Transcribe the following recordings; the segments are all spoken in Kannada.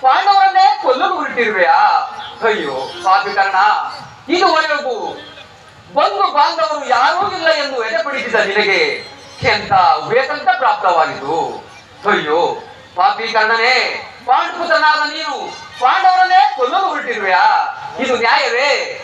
ಪಾಂಡವರನ್ನೇ ಕೊಲ್ಲಲು ಹೊರಟಿರುವೆಯಾ? ಅಯ್ಯೋ, ಪಾಪಿ ಕರ್ಣ. ಇದುವರೆಗೂ ಬಂಧು ಬಾಂಧವರು ಯಾರೂ ಇಲ್ಲ ಎಂದು ಎಡೆಪಡಿಸಿದ ನಿನಗೆ ಎಂತ ವೇತಂತ ಪ್ರಾಪ್ತವಾಯಿತು ಅಯ್ಯೋ, ಪಾಪಿ ಕರ್ಣನೇ. ಪಾಂಡುಪುತನಾದ ನೀನು ಪಾಂಡವರನ್ನೇ ಕೊಲ್ಲಲು ಹೊರಟಿರುವೆಯಾ? ಇದು ನ್ಯಾಯವೇ?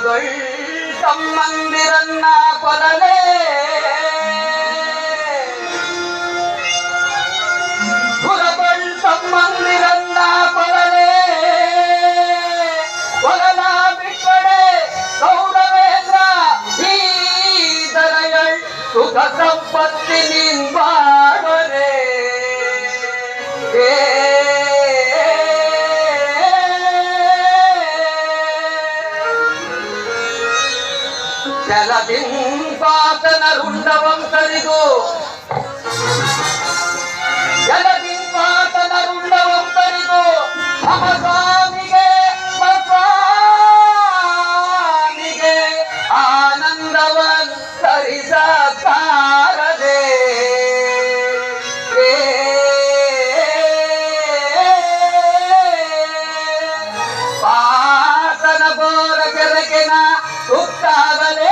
ಸುರದೊಳ್ ತಮ್ಮಂದಿರನ್ನ ಕೊಲಲೆ ಸುರದೊಳ್ ತಮ್ಮಂದಿರನ್ನ ಕೊಲಲೆ ಕೊಲಲ ಬಿಟ್ಟಡೆ ಗೌರವೇಂದ್ರ ಈ ದರಯಳ್ ಸುಖ ಸಂಪತ್ತಿ ನಿಂಬಾಡರೆ ಜಲದಿಂಪಾತನರುಂಡವಂತರಿಗೂ ಜಲದಿಂಪಾತನರುಂಡವಂತರಿಗೂ ನಮ್ಮ ಸಮಸ್ವಾಮಿಗೆ ಸ್ವಾಮಿಗೆ ಆನಂದವ ಸರಿಸಾರದೆ ಪಾತನ ಬೋರ ಕೆರಕೆನ ಸುತ್ತಾಗಲೇ